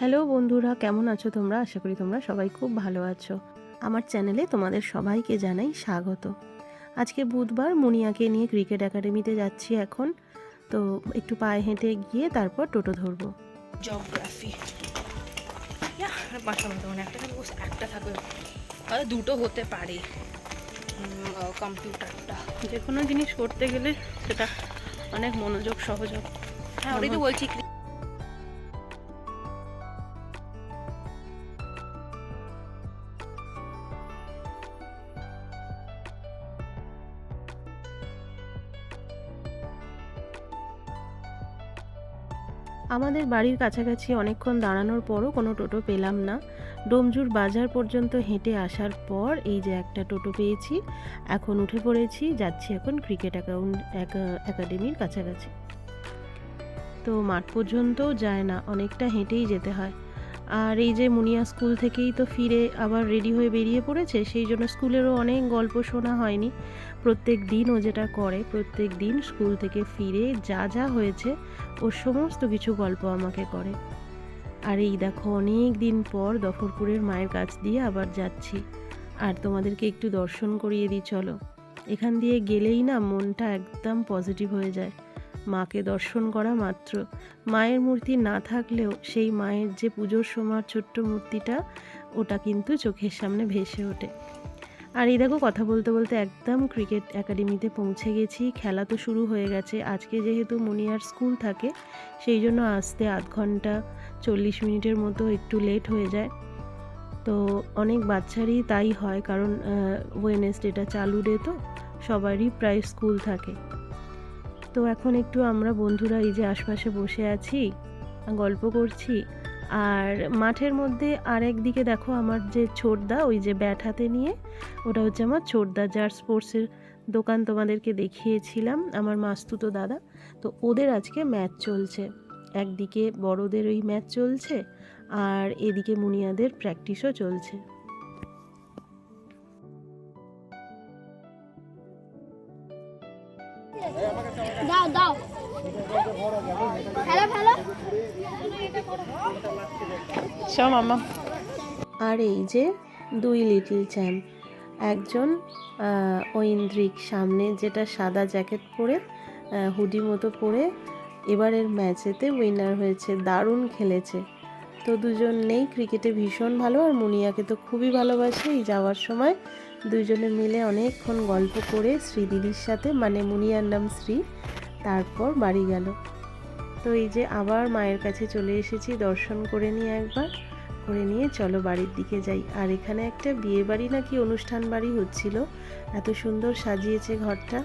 Hello বন্ধুরা কেমন আছো তোমরা? আশা করি তোমরা সবাই খুব ভালো আছো। আমার চ্যানেলে তোমাদের সবাইকে জানাই স্বাগত। আজকে বুধবার মুনিয়াকে নিয়ে ক্রিকেট একাডেমিতে যাচ্ছি এখন। তো একটু পায়ে হেঁটে গিয়ে তারপর টোটো ধরবো। জিওগ্রাফি পাঁচটা মতো মানে একটা থাকবে বসে একটা থাকবে। হয়তো দুটো হতে পারে। কম্পিউটারটা। যে কোনো জিনিস করতে গেলে সেটা অনেক মনোযোগ সহযোগ হ্যাঁ ওটাই তো বলছি আমাদের বাড়ির কাছাকাছি অনেকক্ষণ দাঁড়ানোর পরও কোনো টোটো পেলাম না। ডোমজুর বাজার পর্যন্ত হেঁটে আসার পর এই যে একটা টোটো পেয়েছি, এখন উঠে পড়েছি, যাচ্ছি এখন ক্রিকেট অ্যাকাউন্ট একাডেমির কাছাকাছি। তো মাঠ পর্যন্তও যায় না, অনেকটা হেঁটেই যেতে হয়। আর এই যে মুনিয়া স্কুল থেকেই তো ফিরে আবার রেডি হয়ে বেরিয়ে পড়েছে, সেই জন্য স্কুলেরও অনেক গল্প শোনা হয়নি। প্রত্যেক দিন ও যেটা করে, প্রত্যেক দিন স্কুল থেকে ফিরে যা যা হয়েছে ওর সমস্ত কিছু গল্প আমাকে করে। আর এই দেখো, অনেক দিন পর দফরপুরের মায়ের কাছ দিয়ে আবার যাচ্ছি। আর তোমাদেরকে একটু দর্শন করিয়ে দিই, চলো। এখান দিয়ে গেলেই না মনটা একদম পজিটিভ হয়ে যায়। মাকে দর্শন করা মাত্র। মায়ের মূর্তি না থাকলেও সেই মায়ের যে পুজোর সময় ছোট্ট মূর্তিটা, ওটা কিন্তু চোখের সামনে ভেসে ওঠে। আর এই দেখো কথা বলতে বলতে একদম ক্রিকেট একাডেমিতে পৌঁছে গেছি। খেলা তো শুরু হয়ে গেছে। আজকে যেহেতু মুনিয়ার স্কুল থাকে, সেই জন্য আসতে আধ ঘণ্টা চল্লিশ মিনিটের মতো একটু লেট হয়ে যায়। তো অনেক বাচ্চারই তাই হয়, কারণ ওয়েনেসডেটা চালু ডে তো। সবারই প্রায় স্কুল থাকে। তো এখন একটু আমরা বন্ধুরা এই যে আশপাশে বসে আছি, গল্প করছি। আর মাঠের মধ্যে আর একদিকে দেখো আমার যে ছোটদা, ওই যে ব্যাট হাতে নিয়ে, ওটা হচ্ছে আমার ছোটদা যার স্পোর্টসের দোকান তোমাদেরকে দেখিয়েছিলাম, আমার মাস্তুতো দাদা। তো ওদের আজকে ম্যাচ চলছে। একদিকে বড়দের ওই ম্যাচ চলছে, আর এদিকে মুনিয়াদের প্র্যাকটিসও চলছে। সব মামা আর এই যে দুই লিটল চ্যাম্প একজন ঐন্দ্রিক সামনে যেটা সাদা জ্যাকেট পরে হুডি মতো পরে, এবারের ম্যাচেতে উইনার হয়েছে, দারুণ খেলেছে। তো দুজন নেই ক্রিকেটে ভীষণ ভালো, আর মুনিয়াকে তো খুবই ভালোবাসে। এই যাওয়ার সময় দুজনে মিলে অনেকক্ষণ গল্প করে শ্রীদিদির সাথে মানে মুনিয়ার নাম শ্রী, তারপর বাড়ি গেল। তো এই যে আবার মায়ের কাছে চলে এসেছি, দর্শন করে নিয়ে একবার। করে নিয়ে চলো বাড়ির দিকে যাই। আর এখানে একটা বিয়ে বাড়ি নাকি অনুষ্ঠান বাড়ি হচ্ছিল। এত সুন্দর সাজিয়েছে ঘরটা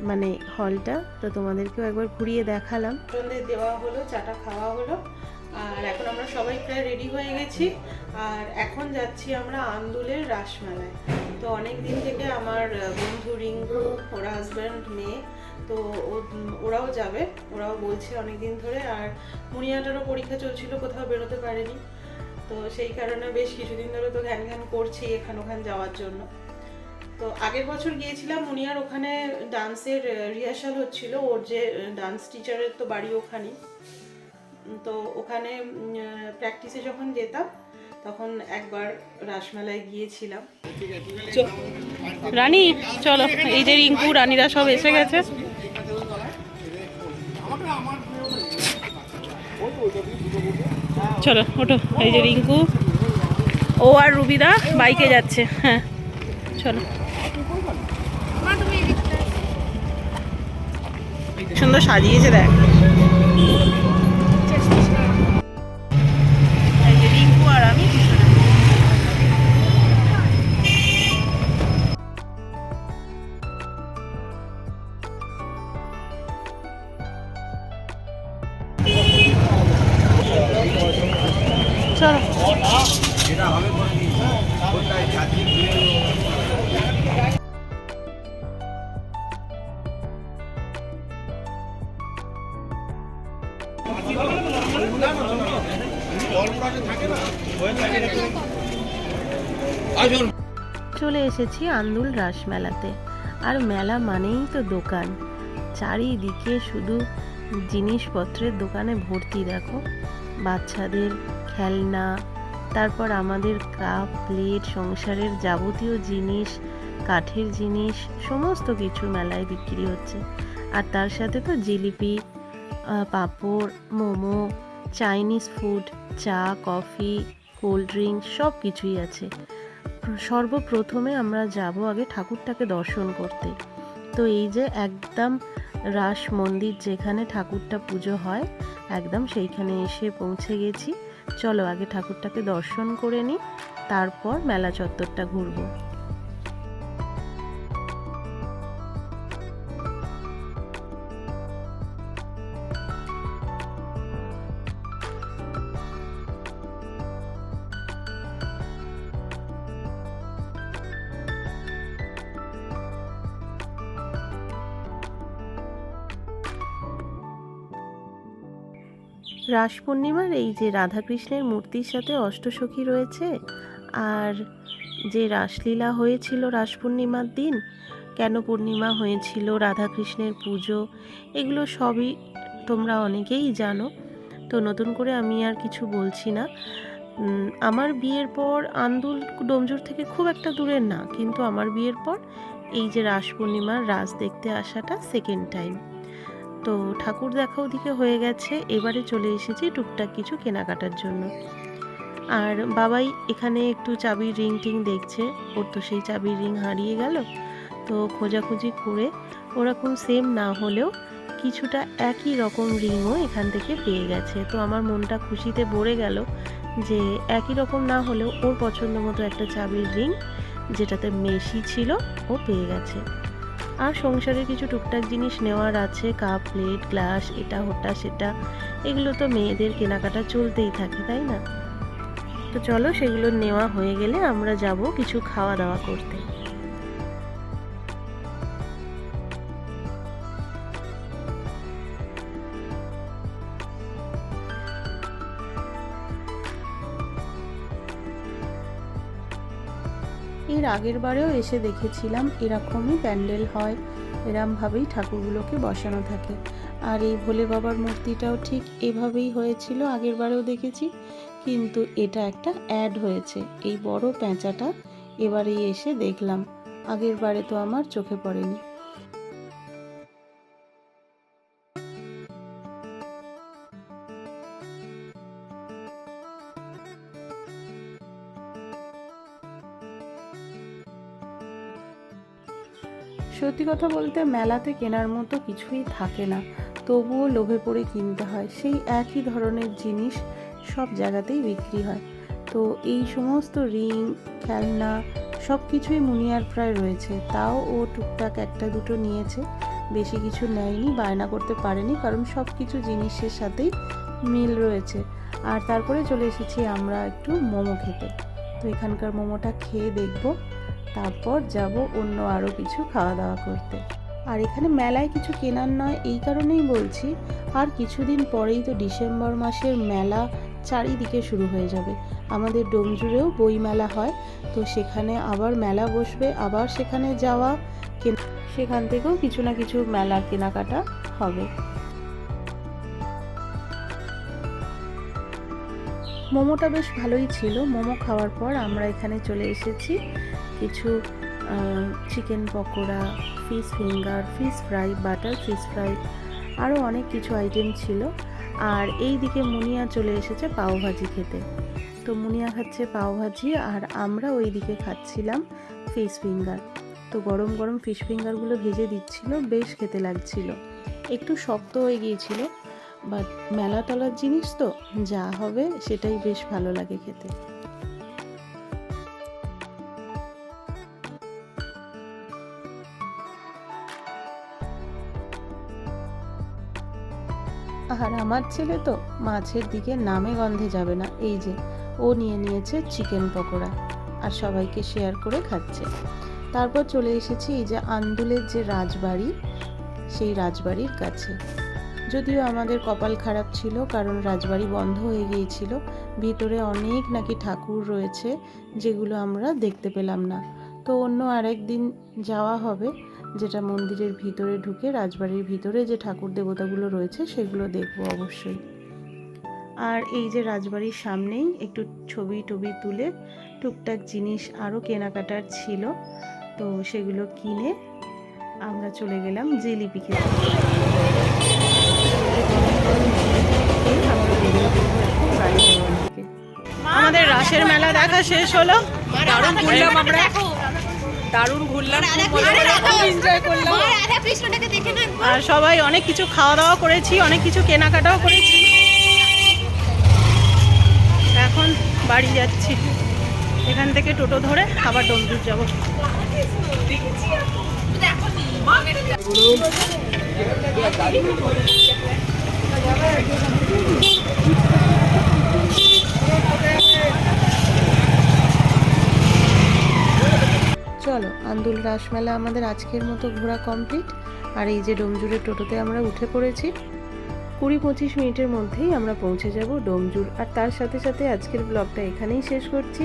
মানে হলটা। তো তোমাদেরকেও একবার ঘুরিয়ে দেখালাম। দেওয়া হলো, চাটা খাওয়া হলো। আর এখন আমরা সবাই প্রায় রেডি হয়ে গেছি। আর এখন যাচ্ছি আমরা আন্দুলের রাসমেলায়। তো অনেক দিন থেকে আমার বন্ধু রিঙ্কু, ওর হাজব্যান্ড মেয়ে, তো ওরাও যাবে। ওরাও বলছে অনেক দিন ধরে। আর মুনিয়াটারও পরীক্ষা চলছিল, কোথাও বেরোতে পারেনি। তো সেই কারণে বেশ কিছুদিন ধরে তো ঘ্যান ঘ্যান করছি এখান ওখান যাওয়ার জন্য। তো আগের বছর গিয়েছিলাম মুনিয়ার ওখানে ডান্সের রিহার্সাল হচ্ছিল ওর যে ডান্স টিচারের তো বাড়ি ওখানে। তো ওখানে প্র্যাকটিসে যখন যেতাম তখন একবার রাসমেলায় গিয়েছিলাম। রানী চলো এই যে রিঙ্কু রানীরা সব এসে গেছে। চলো, ওঠো, এই যে রিঙ্কু। ও আর রুবিদা বাইকে যাচ্ছে হ্যাঁ চলো। সুন্দর সাজিয়েছে দেখ। চলে এসেছি আন্দুল রাস মেলাতে। আর মেলা মানেই তো দোকান। চারিদিকে শুধু জিনিসপত্রের দোকানে ভর্তি, দেখো। বাচ্চাদের খেলনা, তারপর আমাদের কাপ, প্লেট, সংসারের যাবতীয় জিনিস, কাঠের জিনিস, সমস্ত কিছু মেলায় বিক্রি হচ্ছে। আর তার সাথে তো জিলিপি পাঁপড়, মোমো চাইনিজ ফুড চা কফি কোল্ড ড্রিঙ্কস সব কিছুই আছে। সর্বপ্রথমে আমরা যাব আগে ঠাকুরটাকে দর্শন করতে। তো এই যে একদম রাস মন্দির যেখানে ঠাকুরটা পুজো হয়, একদম সেইখানে এসে পৌঁছে গেছি। চলো আগে ঠাকুরটাকে দর্শন করে নিই, তারপর মেলা চত্বরটা ঘুরবো। রাস পূর্ণিমার এই যে রাধাকৃষ্ণের মূর্তির সাথে অষ্টসখী রয়েছে আর যে রাসলীলা হয়েছিল রাস পূর্ণিমার দিন, কেন পূর্ণিমা হয়েছিল, রাধাকৃষ্ণের পুজো, এগুলো সবই তোমরা অনেকেই জানো। তো নতুন করে আমি আর কিছু বলছি না। আমার বিয়ের পর আন্দুল ডোমজুর থেকে খুব একটা দূরের না, কিন্তু আমার বিয়ের পর এই যে রাস পূর্ণিমার রাস দেখতে আসাটা সেকেন্ড টাইম তো ঠাকুর দেখা ওদিকে হয়ে গেছে, এবারে চলে এসেছি টুকটাক কিছু কেনাকাটার জন্য। আর বাবাই এখানে একটু চাবির রিং টিং দেখছে, ওর তো সেই চাবির রিং হারিয়ে গেল। তো খোঁজাখুঁজি করে ওরকম সেম না হলেও কিছুটা একই রকম রিংও এখান থেকে পেয়ে গেছে। তো আমার মনটা খুশিতে ভরে গেল যে একই রকম না হলেও ওর পছন্দ মতো একটা চাবির রিং যেটাতে মেশি ছিল, ও পেয়ে গেছে। আর সংসারের কিছু টুকটাক জিনিস নেওয়ার আছে, কাপ, প্লেট, গ্লাস, এটা, ওটা, সেটা। এগুলো তো মেয়েদের কেনাকাটা চলতেই থাকে, তাই না? তো চলো সেগুলো নেওয়া হয়ে গেলে আমরা যাব কিছু খাওয়া দাওয়া করতে। এর আগের বারেও এসে দেখেছিলাম এরকমই প্যান্ডেল হয়। এরমভাবেই ঠাকুরগুলোকে বসানো থাকে। আর এই ভোলে বাবার মূর্তিটাও ঠিক এভাবেই হয়েছিল, আগের বারেও দেখেছি। কিন্তু এটা একটা অ্যাড হয়েছে। এই বড় প্যাঁচাটা এবারেই এসে দেখলাম। আগের বারে তো আমার চোখে পড়েনি। সত্যি কথা বলতে মেলাতে কেনার মতো কিছুই থাকে না। তবুও লোভে পড়ে কিনতে হয়। সেই একই ধরনের জিনিস সব জায়গাতেই বিক্রি হয়। তো এই সমস্ত রিং খেলনা সব কিছুই মুনিয়ার প্রায় রয়েছে। তাও ও টুকটাক একটা দুটো নিয়েছে। বেশি কিছু নেয়নি, বায়না করতে পারেনি, কারণ সব কিছু জিনিসের সাথেই মিল রয়েছে। আর তারপরে চলে এসেছি আমরা একটু মোমো খেতে। তো এখানকার মোমোটা খেয়ে দেখব। তারপর যাব অন্য আরও কিছু খাওয়া দাওয়া করতে। আর এখানে মেলায় কিছু কেনার নয়, এই কারণেই বলছি, আর কিছুদিন পরেই তো ডিসেম্বর মাসের মেলা চারিদিকে শুরু হয়ে যাবে। আমাদের ডোমজুড়েও বই মেলা হয়, তো সেখানে আবার মেলা বসবে, আবার সেখানে যাওয়া সেখান থেকেও কিছু না কিছু মেলা কেনাকাটা হবে। মোমোটা বেশ ভালোই ছিল। মোমো খাওয়ার পর আমরা এখানে চলে এসেছি। কিছু chicken pakora fish finger fish fry butter fish fry আরও অনেক কিছু আইটেম ছিল। আর এই দিকে মুনিয়া চলে এসেছে পাওভাজি খেতে। তো মুনিয়া খাচ্ছে পাওভাজি আর আমরা ওই দিকে খাচ্ছিলাম ফিশ ফিঙ্গার তো গরম গরম ফিশ ফিঙ্গারগুলো ভেজে দিচ্ছিল, বেশ খেতে লাগছিল। একটু শক্ত হয়ে গিয়েছিল বাট মেলা তলার জিনিস তো, যা হবে সেটাই বেশ ভালো লাগে খেতে। আর আমার ছেলে তো মাছের দিকে নামে গন্ধে যাবে না। এই যে, ও নিয়ে নিয়েছে চিকেন পকোড়া আর সবাইকে শেয়ার করে খাচ্ছে। তারপর চলে এসেছি এই যে আন্দুলের যে রাজবাড়ি, সেই রাজবাড়ির কাছে। যদিও আমাদের কপাল খারাপ ছিল, কারণ রাজবাড়ি বন্ধ হয়ে গিয়েছিল, ভিতরে অনেক নাকি ঠাকুর রয়েছে, যেগুলো আমরা দেখতে পেলাম না। তো অন্য আরেক দিন যাওয়া হবে যেটা মন্দিরের ভিতরে ঢুকে, রাজবাড়ির ভিতরে যে ঠাকুর দেবতাগুলো রয়েছে, সেগুলো দেখব অবশ্যই। আর এই যে রাজবাড়ির সামনেই একটু ছবি টবি তুলে টুকটাক জিনিস আরও কেনাকাটার ছিল, তো সেগুলো কিনে আমরা চলে গেলাম জিলিপি খেতে। আমাদের রাসের মেলা দেখা শেষ হলো। দারুণ ঘুরলাম আমরা। দারুণ ঘুরলাম আর সবাই অনেক কিছু খাওয়া দাওয়া করেছি অনেক কিছু কেনাকাটাও করেছি। এখন বাড়ি যাচ্ছি। এখান থেকে টোটো ধরে আবার ডোমজুর যাব। চলো, আন্দুল রাসমেলা আমাদের আজকের মতো ঘোরা কমপ্লিট। আর এই যে ডোমজুরের টোটোতে আমরা উঠে পড়েছি কুড়ি পঁচিশ মিনিটের মধ্যেই আমরা পৌঁছে যাব ডোমজুর আর তার সাথে সাথে আজকের ব্লগটা এখানেই শেষ করছি।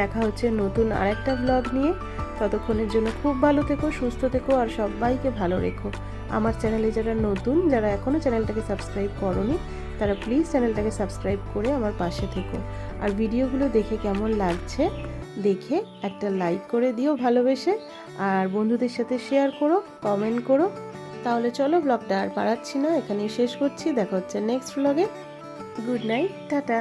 দেখা হচ্ছে নতুন আরেকটা ব্লগ নিয়ে। ততক্ষণের জন্য খুব ভালো থেকো, সুস্থ থেকো, আর সবাইকে ভালো রেখো। আমার চ্যানেলে যারা নতুন, যারা এখনও চ্যানেলটাকে সাবস্ক্রাইব করনি, তারা প্লিজ চ্যানেলটাকে সাবস্ক্রাইব করে আমার পাশে থেকো। আর ভিডিওগুলো দেখে কেমন লাগছে দেখে একটা লাইক করে দিও ভালোবেসে আর বন্ধুদের সাথে শেয়ার করো কমেন্ট করো। তাহলে চলো ব্লগটা আর পারাচ্ছি না, এখানেই শেষ করছি, দেখা হচ্ছে নেক্সট ব্লগে গুড নাইট টাটা।